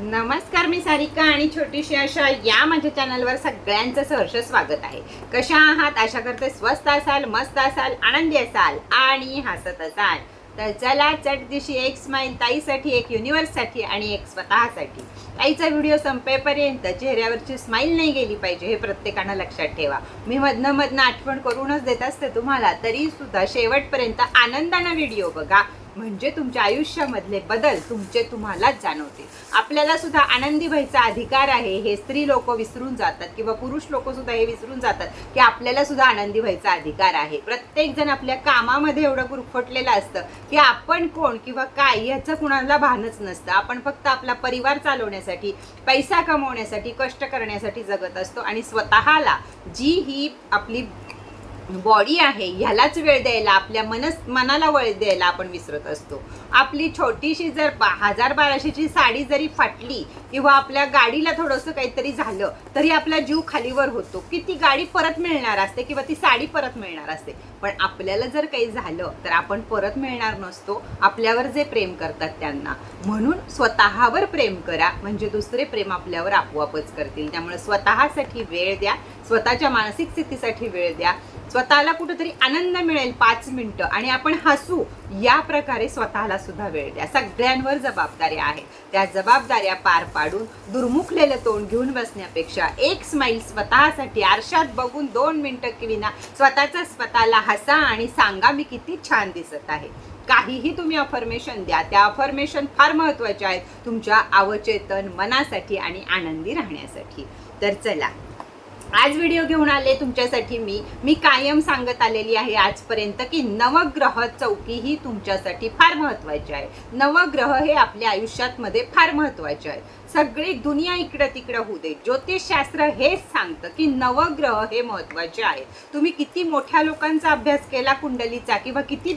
नमस्कार मी सारिका आणि छोटीशी अशा या माझ्या चॅनलवर सगळ्यांचं सहर्ष स्वागत आहे. कशा आहात? आशा करते स्वस्त असाल मस्त असाल आनंदी असाल आणि हसत असाल. तर चला चट दिशी एक स्माईल ताईसाठी एक युनिवर्ससाठी आणि एक स्वतःसाठी. ताईचा व्हिडिओ संपेपर्यंत चेहऱ्यावरची स्माईल नाही गेली पाहिजे हे प्रत्येकानं लक्षात ठेवा. मी मधनं मधनं आठवण करूनच देत असते तुम्हाला तरी सुद्धा शेवटपर्यंत आनंदानं व्हिडिओ बघा. म्हणजे तुमच्या आयुष्यामधले बदल तुमचे तुम्हालाच जाणवतील. आपल्याला सुद्धा आनंदी व्हायचा अधिकार आहे. हे स्त्री लोक विसरून जातात किंवा पुरुष लोक सुद्धा हे विसरून जातात की आपल्याला सुद्धा आनंदी व्हायचा अधिकार आहे. प्रत्येक जण आपल्या कामामध्ये एवढं गुरफटलेलं असतं की आपण कोण किंवा काय याचं कुणाला भानच नसतं. आपण फक्त आपला परिवार चालवण्यासाठी पैसा कमवण्यासाठी कष्ट करण्यासाठी जगत असतो आणि स्वतःला जी ही आपली बॉडी आहे ह्यालाच वेळ द्यायला आपल्या मनस मनाला वेळ द्यायला आपण विसरत असतो. आपली छोटीशी जर बा हजार बाराशेची साडी जरी फाटली किंवा आपल्या गाडीला थोडंसं काहीतरी झालं तरी आपला जीव खालीवर होतो. की ती गाडी परत मिळणार असते किंवा ती साडी परत मिळणार असते. पण आपल्याला जर काही झालं तर आपण परत मिळणार नसतो. आपल्यावर जे प्रेम करतात त्यांना. म्हणून स्वतःवर प्रेम करा. म्हणजे दुसरे प्रेम आपल्यावर आपोआपच करतील. त्यामुळे स्वतःसाठी वेळ द्या. स्वतःच्या मानसिक स्थितीसाठी वेळ द्या. स्वतःला कुठेतरी आनंद मिळेल पाच मिनटं आणि आपण हसू या प्रकारे स्वतःला सुद्धा वेळ द्या. सगळ्यांवर जबाबदाऱ्या आहेत. त्या जबाबदाऱ्या पार पाडून दुर्मुखलेलं तोंड घेऊन बसण्यापेक्षा एक स्माईल स्वतःसाठी आरशात बघून दोन मिनटं किविना स्वतःचा स्वतःला हसा आणि सांगा मी किती छान दिसत आहे. काहीही तुम्ही अफर्मेशन द्या. त्या अफर्मेशन फार महत्त्वाच्या आहेत तुमच्या अवचेतन मनासाठी आणि आनंदी राहण्यासाठी. तर चला आज व्हिडिओ घेऊन आले तुमच्यासाठी मी. मी कायम सांगत आलेली आहे आजपर्यंत की नवग्रह चौकी ही तुमच्यासाठी फार महत्वाची आहे. नवग्रह हे आपल्या आयुष्यात मध्ये फार महत्त्वाचे आहे. सगळी दुनिया इकडं तिकडं होऊ दे. ज्योतिषशास्त्र हेच सांगतं की नवग्रह हे महत्त्वाचे आहेत तुम्ही किती मोठ्या लोकांचा अभ्यास केला कुंडलीचा किंवा किती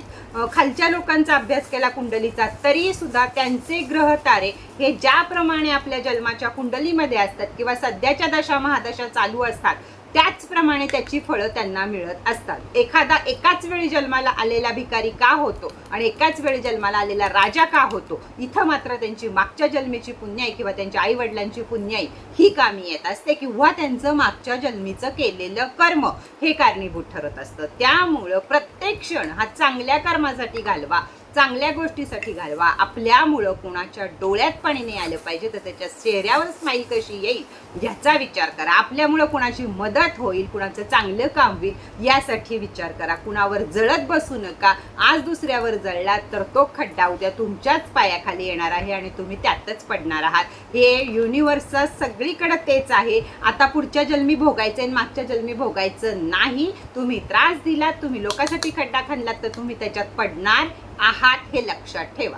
खालच्या लोकांचा अभ्यास केला कुंडलीचा तरी सुद्धा त्यांचे ग्रह तारे हे ज्याप्रमाणे आपल्या जन्माच्या कुंडलीमध्ये असतात किंवा सध्याच्या दशा महादशा चालू असतात त्याचप्रमाणे त्याची फळं त्यांना मिळत असतात. एखादा एकाच वेळी जन्माला आलेला भिकारी का होतो आणि एकाच वेळी जन्माला आलेला राजा का होतो इथं मात्र त्यांची मागच्या जन्मीची पुण्याई किंवा त्यांच्या आईवडिलांची पुण्याई ही कामी येत असते किंवा त्यांचं मागच्या जन्मीचं केलेलं कर्म हे कारणीभूत ठरत असतं. त्यामुळं प्रत्येक क्षण हा चांगल्या कर्मासाठी घालवा चांगल्या गोष्टीसाठी घालवा. आपल्यामुळं कुणाच्या डोळ्यात पाणी नाही आलं पाहिजे तर त्याच्या चेहऱ्यावर स्माईल कशी येईल याचा विचार करा. आपल्यामुळं कुणाची मदत होईल कुणाचं चांगलं काम होईल यासाठी विचार करा. कुणावर जळत बसू नका. आज दुसऱ्यावर जळलात तर तो खड्डा उद्या तुमच्याच पायाखाली येणार आहे आणि तुम्ही त्यातच पडणार आहात. हे युनिव्हर्स सगळीकडं तेच आहे. आता पुढच्या जन्मी भोगायचं आणि मागच्या जन्मी भोगायचं नाही. तुम्ही त्रास दिलात तुम्ही लोकांसाठी खड्डा खणलात तर तुम्ही त्याच्यात पडणार आहात हे लक्षात ठेवा.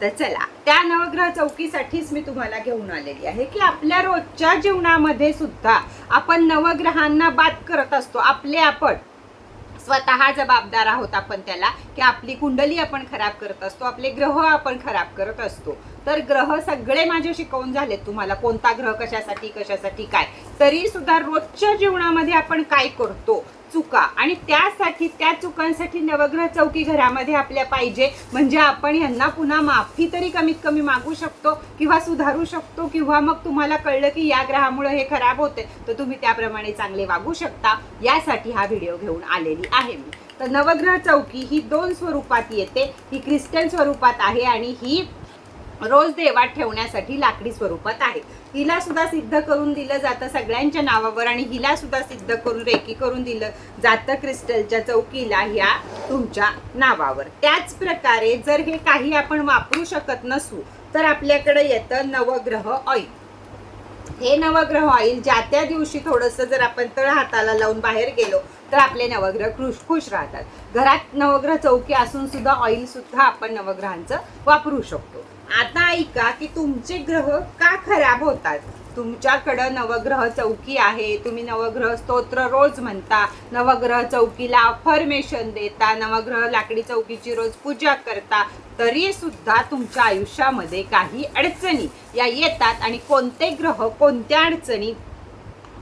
तर चला त्या नवग्रह चौकीसाठीच मी तुम्हाला घेऊन आलेली आहे की आपल्या रोजच्या जीवनामध्ये सुद्धा आपण नवग्रहांना बाद करत असतो. आपले आपण स्वतः जबाबदार आहोत आपण त्याला की आपली कुंडली आपण खराब करत असतो आपले ग्रह आपण खराब करत असतो. तर ग्रह सगळे माझे शिकवून झालेत तुम्हाला. कोणता ग्रह कशासाठी कशासाठी काय? तरी सुद्धा रोजच्या जीवनामध्ये आपण काय करतो? चुका. आणि त्यासाठी त्या चुकांसाठी नवग्रह चौकी घरामध्ये आपल्या पाहिजे. म्हणजे आपण यांना पुन्हा माफी तरी कमीत कमी मागू शकतो किंवा सुधारू शकतो किंवा मग तुम्हाला कळलं की या ग्रहामुळे हे खराब होते तर तुम्ही त्याप्रमाणे चांगले वागू शकता. यासाठी हा व्हिडिओ घेऊन आलेली आहे मी. तर नवग्रह चौकी ही दोन स्वरूपात येते. ही क्रिस्टन स्वरूपात आहे आणि ही रोज देवात ठेवण्यासाठी लाकडी स्वरूपात आहे. हिला सुद्धा सिद्ध करून दिलं जातं सगळ्यांच्या नावावर आणि हिला सुद्धा सिद्ध करून रेकी करून दिलं जातं क्रिस्टलच्या चौकीला ह्या तुमच्या नावावर. त्याच प्रकारे जर हे काही आपण वापरू शकत नसू तर आपल्याकडे येतं नवग्रह ऑइल. हे नवग्रह ऑइल ज्या त्या दिवशी थोडंसं जर आपण तळ हाताला लावून बाहेर गेलो तर आपले नवग्रह खुश खुश राहतात. घरात नवग्रह चौकी असून सुद्धा ऑइल सुद्धा आपण नवग्रहांचं वापरू शकतो. आता ऐका की तुमचे ग्रह का खराब होतात? तुमच्याकडं नवग्रह चौकी आहे. तुम्ही नवग्रह स्तोत्र रोज म्हणता. नवग्रह चौकीला अफर्मेशन देता. नवग्रह लाकडी चौकीची रोज पूजा करता. तरी सुद्धा तुमच्या आयुष्यामध्ये काही अडचणी या येतात आणि कोणते ग्रह कोणत्या अडचणी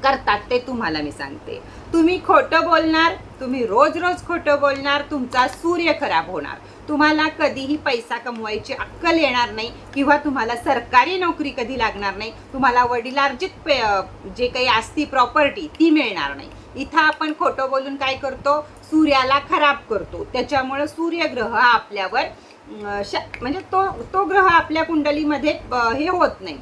करतात ते तुम्हाला मी सांगते. तुम्ही खोटं बोलणार तुम्ही रोज रोज खोटं बोलणार तुमचा सूर्य खराब होणार. तुम्हाला कधीही पैसा कमवायची अक्कल येणार नाही किंवा तुम्हाला सरकारी नोकरी कधी लागणार नाही. तुम्हाला वडिलार्जित पे जे काही असती प्रॉपर्टी ती मिळणार नाही. इथं आपण खोटं बोलून काय करतो? सूर्याला खराब करतो. त्याच्यामुळं सूर्यग्रह हा आपल्यावर श- म्हणजे तो तो ग्रह आपल्या कुंडलीमध्ये हे होत नाही.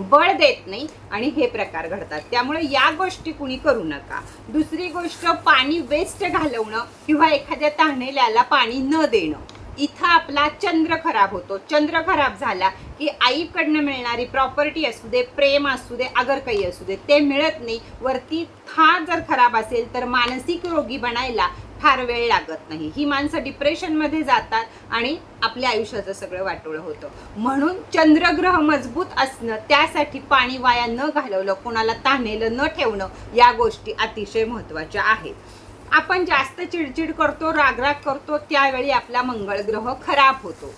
बळ देत नाही आणि हे प्रकार घडतात. त्यामुळे या गोष्टी कुणी करू नका. दुसरी गोष्ट पाणी वेस्ट घालवणं किंवा एखाद्या तान्हेल्याला पाणी न देणं. इथं आपला चंद्र खराब होतो. चंद्र खराब झाला की आईकडनं मिळणारी प्रॉपर्टी असू दे प्रेम असू दे अगर काही असू दे ते मिळत नाही. वरती था जर खराब असेल तर मानसिक रोगी बनायला फार वेळ लागत नाही. ही माणसं डिप्रेशनमध्ये जातात आणि आपल्या आयुष्याचं सगळं वाटोळं होतं. म्हणून चंद्रग्रह मजबूत असणं त्यासाठी पाणी वाया न घालवलं कोणाला ताणेलं न ठेवणं या गोष्टी अतिशय महत्त्वाच्या आहेत. आपण जास्त चिडचिड करतो रागराग करतो त्यावेळी आपला मंगळ ग्रह खराब होतो.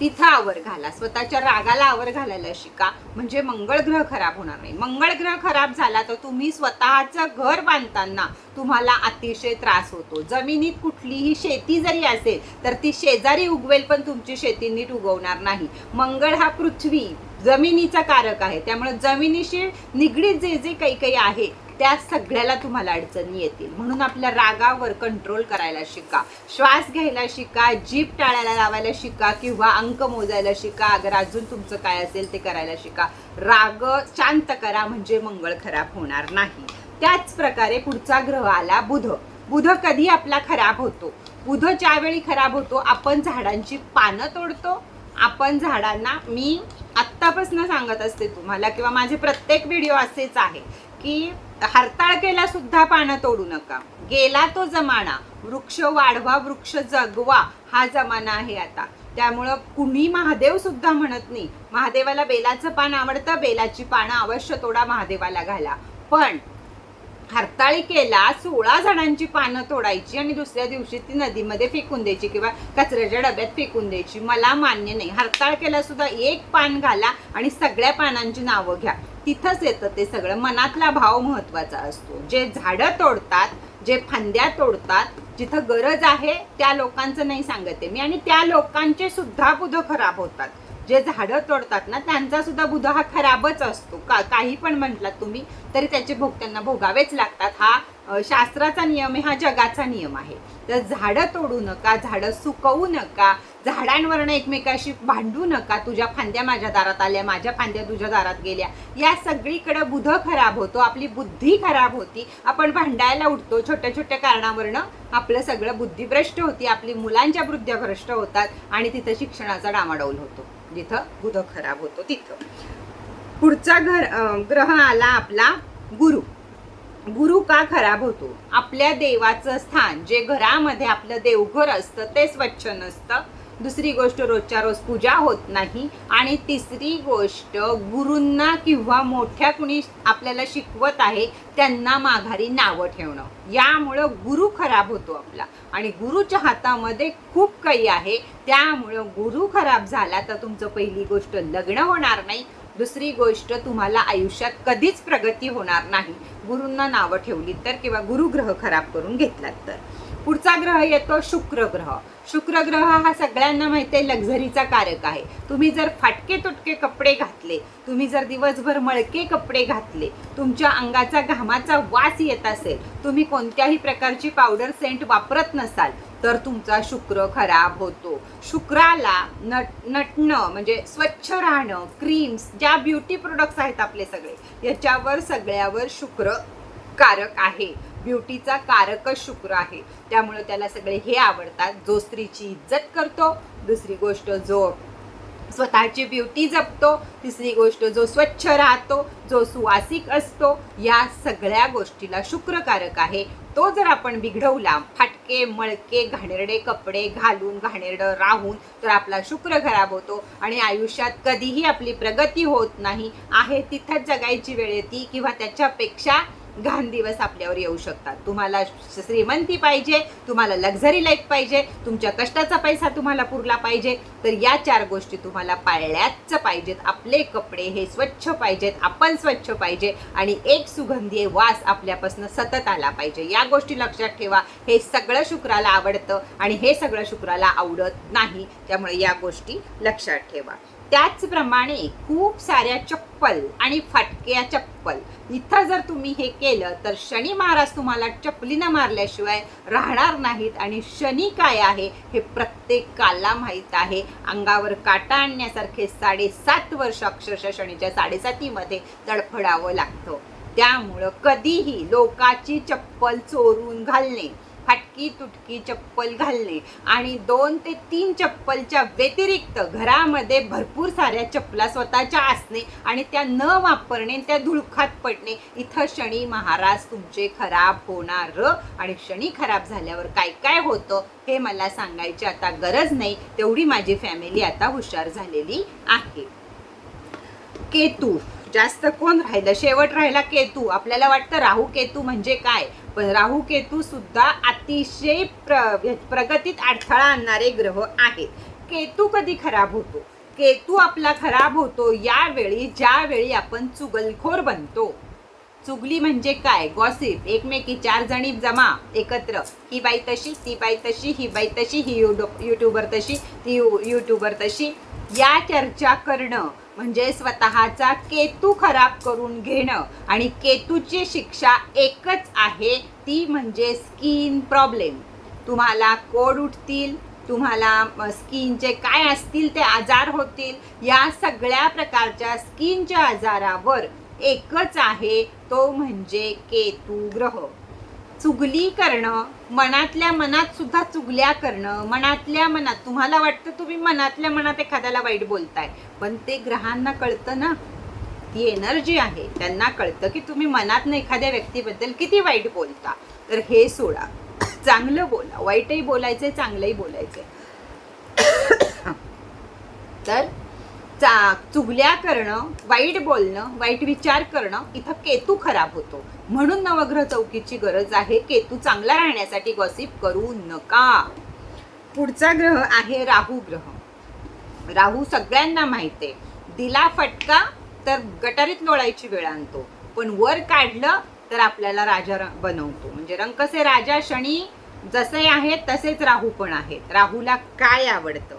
तिथं आवर घाला. स्वतःच्या रागाला आवर घालायला शिका. म्हणजे मंगळ ग्रह खराब होणार नाही. मंगळ ग्रह खराब झाला तर तुम्ही स्वतःचं घर बांधताना तुम्हाला अतिशय त्रास होतो. जमिनीत कुठलीही शेती जरी असेल तर ती शेजारी उगवेल पण तुमची शेती नीट उगवणार नाही. मंगळ हा पृथ्वी जमिनीचा कारक आहे. त्यामुळे जमिनीशी निगडीत जे जे काही काही आहे त्या सगळ्याला तुम्हाला अडचणी येतील. म्हणून आपल्या रागावर कंट्रोल करायला शिका. श्वास घ्यायला शिका जीभ टाळायला लावायला शिका किंवा अंक मोजायला शिका अगर अजून तुमचं काय असेल ते करायला शिका. राग शांत करा म्हणजे मंगळ खराब होणार नाही. त्याच प्रकारे पुढचा ग्रह आला बुध. बुध कधी आपला खराब होतो? बुध ज्यावेळी खराब होतो आपण झाडांची पानं तोडतो. आपण झाडांना मी आत्तापासून सांगत असते तुम्हाला किंवा माझे प्रत्येक व्हिडिओ असेच आहे की हरताळ केला सुद्धा पानं तोडू नका. गेला तो जमाना वृक्ष वाढवा वृक्ष जगवा हा जमाना आहे आता. त्यामुळं कुणी महादेव सुद्धा म्हणत नाही. महादेवाला बेलाचं पान आवडतं बेलाची पानं अवश्य तोडा महादेवाला घाला. पण हरताळी केला सोळा झाडांची पानं तोडायची आणि दुसऱ्या दिवशी ती नदीमध्ये फेकून द्यायची किंवा कचऱ्याच्या डब्यात फेकून द्यायची. मला मान्य नाही. हरताळ केला सुद्धा एक पान घाला आणि सगळ्या पानांची नावं घ्या. तिथंच येतं ते सगळं. मनातला भाव महत्त्वाचा असतो. जे झाडं तोडतात जे फांद्या तोडतात जिथं गरज आहे त्या लोकांचं नाही सांगते मी. आणि त्या लोकांचे सुद्धा बुध खराब होतात. जे झाडं तोडतात ना त्यांचा सुद्धा बुध हा खराबच असतो. का काही पण म्हटलात तुम्ही तरी त्याचे भोग त्यांना भोगावेच लागतात. हा शास्त्राचा नियम आहे हा जगाचा नियम आहे. तर झाडं तोडू नका झाडं सुकवू नका झाडांवरनं एकमेकाशी भांडू नका. तुझ्या फांद्या माझ्या दारात आल्या माझ्या फांद्या तुझ्या दारात गेल्या. या सगळीकडे बुध खराब होतो आपली बुद्धी खराब होती. आपण भांडायला उठतो छोट्या छोट्या कारणावरनं आपलं सगळं बुद्धी भ्रष्ट होती आपली मुलांच्या बुद्ध्या भ्रष्ट होतात आणि तिथं शिक्षणाचा डामाडौल होतो. जिथं बुध खराब होतो तिथं. पुढचा घर अं, ग्रह आला आपला गुरु. गुरु का खराब होतो? आपल्या देवाचं स्थान जे घरामध्ये आपलं देवघर असतं ते स्वच्छ नसतं. दुसरी गोष्ट रोजच्या रोज पूजा होत नाही. आणि तिसरी गोष्ट गुरूंना किंवा मोठ्या कुणी आपल्याला शिकवत आहे त्यांना माघारी नावं ठेवणं. यामुळं गुरु खराब होतो आपला. आणि गुरुच्या हातामध्ये खूप काही आहे. त्यामुळं गुरु खराब झाला तर तुमचं पहिली गोष्ट लग्न होणार नाही. दुसरी गोष्ट तुम्हाला आयुष्यात कधीच प्रगती होणार नाही. गुरूंना नावं ठेवली तर किंवा गुरुग्रह खराब करून घेतलात तर. पुढचा ग्रह येतो शुक्र ग्रह. शुक्र ग्रह हा सगळ्यांना माहिती आहे लक्झरीचा कारक आहे. तुम्ही जर फाटके तुटके कपडे घातले तुम्ही जर दिवसभर मळके कपडे घातले तुमच्या अंगाचा घामाचा वास येत असेल तुम्ही कोणत्याही प्रकारची पावडर सेंट वापरत नसाल तर तुमचा शुक्र खराब होतो. शुक्राला नट नटणं म्हणजे स्वच्छ राहणं क्रीम्स ज्या ब्युटी प्रोडक्ट्स आहेत आपले सगळे याच्यावर सगळ्यावर शुक्र कारक आहे. ब्युटीचा कारकच शुक्र आहे. त्यामुळे त्याला सगळे हे आवडतात. जो स्त्रीची इज्जत करतो दुसरी गोष्ट जो स्वतःची ब्युटी जपतो तिसरी गोष्ट जो स्वच्छ राहतो जो सुवासिक असतो या सगळ्या गोष्टीला शुक्रकारक आहे. तो जर आपण बिघडवला फाटके मळके घाणेरडे कपडे घालून घाणेरडं राहून तर आपला शुक्र खराब होतो आणि आयुष्यात कधीही आपली प्रगती होत नाही. आहे तिथंच जगायची वेळ येते किंवा त्याच्यापेक्षा घाण दिवस आपल्यावर येऊ शकतात. तुम्हाला श्रीमंती पाहिजे तुम्हाला लक्झरी लाईफ पाहिजे तुमच्या कष्टाचा पैसा तुम्हाला पुरला पाहिजे तर या चार गोष्टी तुम्हाला पाळल्याच पाहिजेत. आपले कपडे हे स्वच्छ पाहिजेत आपण स्वच्छ पाहिजे आणि एक सुगंधी वास आपल्यापासून सतत आला पाहिजे. या गोष्टी लक्षात ठेवा. हे सगळं शुक्राला आवडतं आणि हे सगळं शुक्राला आवडत नाही. त्यामुळे या गोष्टी लक्षात ठेवा. त्याचप्रमाणे खूप साऱ्या चप्पल आणि फाटक्या चप्पल. इथं जर तुम्ही हे केलं तर शनी महाराज तुम्हाला चपलीनं मारल्याशिवाय राहणार नाहीत. आणि शनी काय आहे हे प्रत्येकाला माहीत आहे. अंगावर काटा आणण्यासारखे साडेसात वर्ष अक्षरशः शनीच्या साडेसातीमध्ये तडफडावं लागतं. त्यामुळं कधीही लोकाची चप्पल चोरून घालणे फाटकी तुटकी चप्पल घालणे आणि दोन ते तीन चप्पलच्या व्यतिरिक्त घरामध्ये भरपूर साऱ्या चप्पला स्वतःच्या असणे आणि त्या न वापरणे त्या धुळखात पडणे. इथं शनी महाराज तुमचे खराब होणार आणि शनी खराब झाल्यावर काय काय होतं हे मला सांगायची आता गरज नाही. तेवढी माझी फॅमिली आता हुशार झालेली आहे. केतू जास्त कोण राहिलं? शेवट राहिला केतू. आपल्याला वाटतं राहू केतू म्हणजे काय? राहू केतू सुद्धा अतिशय प्र प्रगतीत अडथळा आणणारे ग्रह आहेत. केतू कधी खराब होतो? केतू आपला खराब होतो यावेळी ज्यावेळी आपण चुगलखोर बनतो. चुगली म्हणजे काय? गॉसिप एकमेकी चार जणी जमा एकत्र. ही बाई तशी ती बाई तशी ही बाई तशी ही युट्यूब युट्यूबर तशी ती यूट्यूबर युट्यूबर तशी. या चर्चा करणं म्हणजे स्वतःचा केतू खराब करून घेणं आणि केतूची शिक्षा एकच आहे ती म्हणजे स्किन प्रॉब्लेम तुम्हाला कोड उठतील तुम्हाला स्किनचे काय असतील ते आजार होतील या सगळ्या प्रकारच्या स्किनच्या आजारावर एकच आहे तो म्हणजे केतू ग्रह. चुगली करणं मनातल्या मनात सुद्धा चुगल्या करणं मनातल्या मनात तुम्हाला वाटतं तुम्ही मनातल्या मनात एखाद्याला वाईट बोलताय पण ते ग्रहांना कळतं ना. ती एनर्जी आहे. त्यांना कळतं की तुम्ही मनातनं एखाद्या व्यक्तीबद्दल किती वाईट बोलता. तर हे सोडा. चांगलं बोला. वाईटही बोलायचंय चांगलंही बोलायचंय. तर चा चुगल्या करणं वाईट बोलणं वाईट विचार करणं इथं केतू खराब होतो. म्हणून नवग्रह चौकीची गरज आहे केतू चांगला राहण्यासाठी गॉसिप करू नका. पुढचा ग्रह आहे राहू ग्रह. राहू सगळ्यांना माहिती आहे. दिला फटका तर गटारीत लोळायची वेळ आणतो. पण वर काढलं तर आपल्याला राजा बनवतो. म्हणजे रंकसे राजा शनी जसे आहेत तसेच राहू पण आहेत. राहूला काय आवडतं?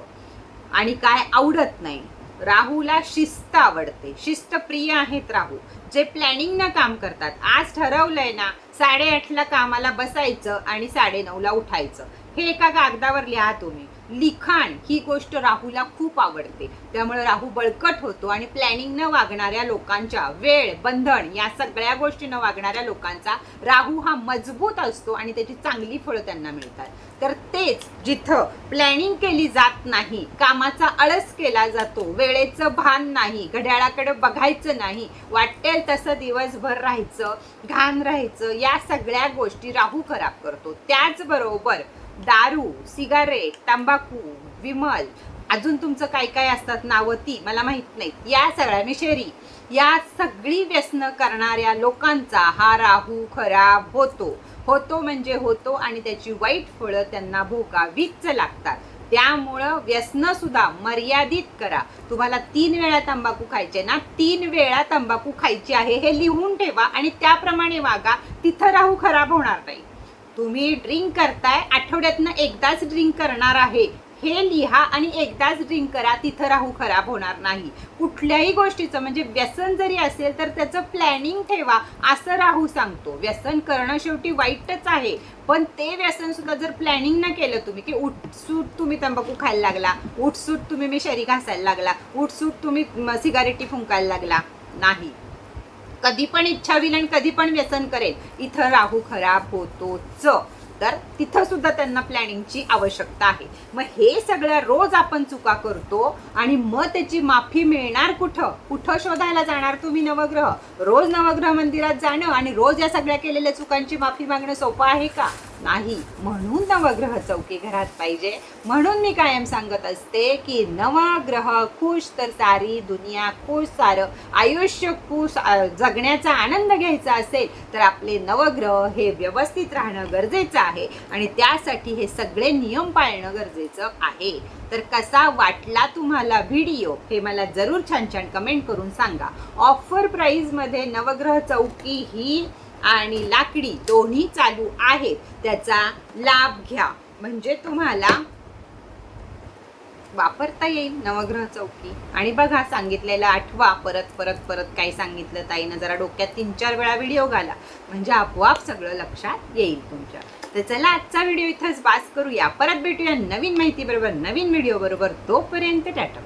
आणि काय आवडत नाही? राहूला शिस्त आवडते. शिस्तप्रिय आहेत राहू जे प्लॅनिंग काम करतात. आज ठरवलंय ना साडेआठला कामाला बसायचं आणि साडेनऊला उठायचं. हे एका कागदावर लिहा तुम्ही. लिखाण ही गोष्ट राहूला खूप आवडते. त्यामुळे राहू बळकट होतो आणि प्लॅनिंग न वागणाऱ्या लोकांच्या वेळ बंधन या सगळ्या गोष्टी न वागणाऱ्या लोकांचा राहू हा मजबूत असतो आणि त्याची चांगली फळं त्यांना मिळतात. तर तेच जिथं प्लॅनिंग केली जात नाही कामाचा आळस केला जातो वेळेचं भान नाही घड्याळाकडे बघायचं नाही वाटेल तसं दिवसभर राहायचं घाण राहायचं या सगळ्या गोष्टी राहू खराब करतो. त्याचबरोबर दारू सिगारेट तंबाखू विमल अजून तुमचं काय काय असतात नावं ती मला माहीत नाहीत. या सगळ्या मिशेरी या सगळी व्यसनं करणाऱ्या लोकांचा हा राहू खराब होतो. होतो म्हणजे होतो आणि त्याची वाईट फळं त्यांना भोगावीच लागतात. त्यामुळं व्यसनं सुद्धा मर्यादित करा. तुम्हाला तीन वेळा तंबाखू खायचे ना तीन वेळा तंबाखू खायची आहे हे लिहून ठेवा आणि त्याप्रमाणे वागा. तिथं राहू खराब होणार नाही. तुम्ही ड्रिंक करताय आठवड्यातनं एकदाच ड्रिंक करणार आहे. हे लिहा आणि एकदाच ड्रिंक करा तिथं राहू खराब होणार नाही. कुठल्याही गोष्टीचं म्हणजे व्यसन जरी असेल तर त्याचं प्लॅनिंग ठेवा असं राहू सांगतो. व्यसन करणं शेवटी वाईटच आहे. पण ते व्यसन सुद्धा जर प्लॅनिंग न केलं तुम्ही की उठसूट तुम्ही तंबाखू खायला लागला उठसूट तुम्ही मी शरी घासायला लागला उठसूट तुम्ही सिगारेटी फुंकायला लागला नाही. कधी पण इच्छा होईल आणि कधी पण व्यसन करेल. इथं राहू खराब होतोच. तर तिथं सुद्धा त्यांना प्लॅनिंगची आवश्यकता आहे. मग हे सगळं रोज आपण चुका करतो आणि मग त्याची माफी मिळणार कुठं? कुठं शोधायला जाणार तुम्ही नवग्रह? रोज नवग्रह मंदिरात जाणं आणि रोज या सगळ्या केलेल्या चुकांची माफी मागणं सोपं आहे का? नाही. म्हणून नवग्रह चौकी घरात पाहिजे. म्हणून मी कायम सांगत असते की नवग्रह खुश तर सारी दुनिया खुश सारं आयुष्य खुश जगण्याचा आनंद घ्यायचा असेल तर आपले नवग्रह हे व्यवस्थित राहणं गरजेचं आहे आणि त्यासाठी हे सगळे नियम पाळणं गरजेचं आहे. तर कसा वाटला तुम्हाला व्हिडिओ? हे मला जरूर छान छान कमेंट करून सांगा. ऑफर प्राईजमध्ये नवग्रह चौकी ही आणि लाकडी दोन्ही चालू आहेत. त्याचा लाभ घ्या. म्हणजे तुम्हाला वापरता येईल नवग्रह चौकी. आणि बघा सांगितलेलं आठवा परत परत परत काय सांगितलं ताईनं. जरा डोक्यात तीन चार वेळा व्हिडिओ घाला. म्हणजे आपोआप सगळं लक्षात येईल तुमच्या. तर चला आजचा व्हिडिओ इथंच वास करूया. परत भेटूया नवीन माहिती बरोबर नवीन व्हिडिओ बरोबर तोपर्यंत टाटा